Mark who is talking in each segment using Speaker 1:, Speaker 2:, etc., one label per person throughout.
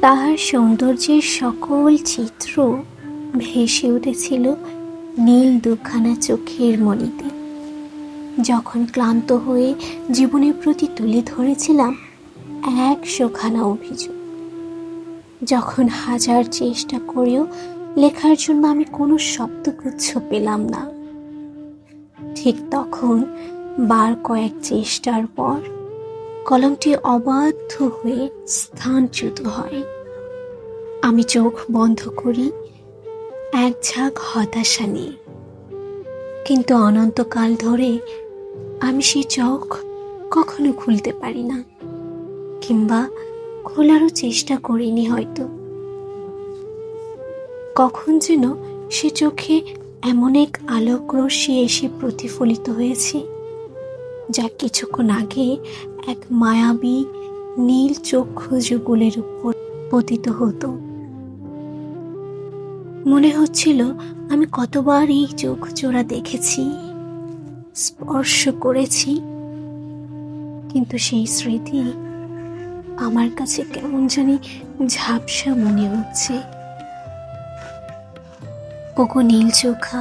Speaker 1: তাহার সৌন্দর্যের সকল চিত্র ভেসে উঠেছিল নীল দুখানা চোখের মণিতে। যখন ক্লান্ত হয়ে জীবনের প্রতি তুলে ধরেছিলাম একশোখানা অভিযোগ, যখন হাজার চেষ্টা করেও লেখার জন্য আমি কোনো শব্দগুচ্ছ পেলাম না, ঠিক তখন বার কয়েক চেষ্টার পর কলমটি অবাধ্য হয়ে স্থানচ্যুত হয়। আমি চোখ বন্ধ করি, এক ঝাঁক হতাশা নিয়ে। কিন্তু অনন্তকাল ধরে আমি সেই চোখ কখনো খুলতে পারি না, কিংবা খোলারও চেষ্টা করিনি হয়তো। কখন যেন সে চোখে এমন এক আলোক রশ্মি এসে প্রতিফলিত হয়েছে। যা কিছুক্ষণ আগে এক মায়াবী নীল চক্ষু যুগলের উপর পতিত হতো। মনে হচ্ছিল, আমি কতবার এই চোখ জোড়া দেখেছি, স্পর্শ করেছি, কিন্তু সেই স্মৃতি আমার কাছে কেমন জানি ঝাপসা মনে হচ্ছে। ওগো নীল চোখা,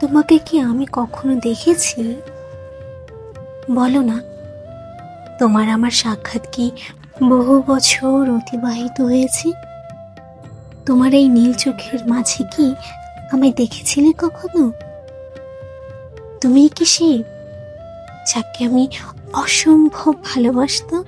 Speaker 1: তোমাকে কি আমি কখনো দেখেছি? বলো না, তোমার আমার সাক্ষাৎ কি বহু বছর অতিবাহিত হয়েছে? তোমার এই নীল চোখের মাঝে কি আমায় দেখেছিলে কখনো? তুমি কি সে যাকে আমি অসম্ভব ভালোবাসতাম?